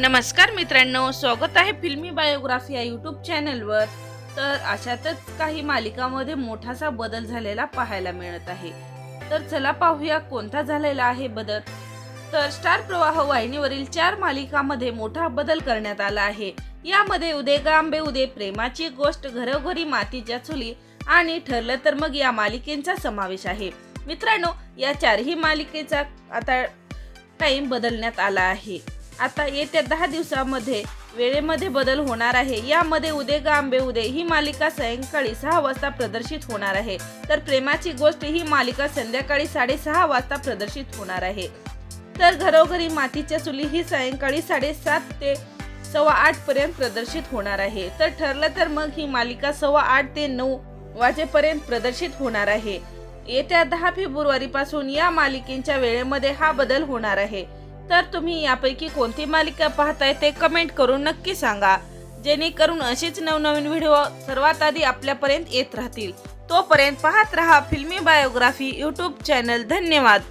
नमस्कार मित्रांनो स्वागत आहे फिल्मी बायोग्राफी या यूट्यूब चॅनलवर. तर अशातच काही मालिकामध्ये मोठासा बदल झालेला पाहायला मिळत आहे. तर चला पाहूया कोणता झालेला आहे बदल. तर स्टार प्रवाह वाहिनीवरील चार मालिकामध्ये मोठा बदल करण्यात आला आहे. यामध्ये उदे गांबे उदे प्रेमाची गोष्ट घरोघरी मातीच्या चुली आणि ठरलं तर मग या मालिकेचा समावेश आहे. मित्रांनो या चारही मालिकेचा आता टाइम बदलण्यात आला आहे. आता येत्या दहा दिवसामध्ये वेळेमध्ये बदल होणार आहे. यामध्ये उदे ग आंबे उदे ही मालिका सायंकाळी सहा वाजता प्रदर्शित होणार आहे. तर प्रेमाची गोष्ट ही मालिका संध्याकाळी साडेसहा वाजता प्रदर्शित होणार आहे. तर घरोघरी मातीच्या चुली ही सायंकाळी साडेसात ते सव्वा आठ पर्यंत प्रदर्शित होणार आहे. तर ठरलं तर मग ही मालिका सव्वा आठ ते नऊ वाजेपर्यंत प्रदर्शित होणार आहे. येत्या दहा फेब्रुवारी पासून या मालिकेच्या वेळेमध्ये हा बदल होणार आहे. तर तुम्ही यापैकी कोणती मालिका पाहताय ते कमेंट करून नक्की सांगा. जेणेकरून असेच नवनवीन व्हिडिओ सर्वात आधी आपल्यापर्यंत येत राहतील. तोपर्यंत पाहत रहा फिल्मी बायोग्राफी यूट्यूब चॅनल धन्यवाद.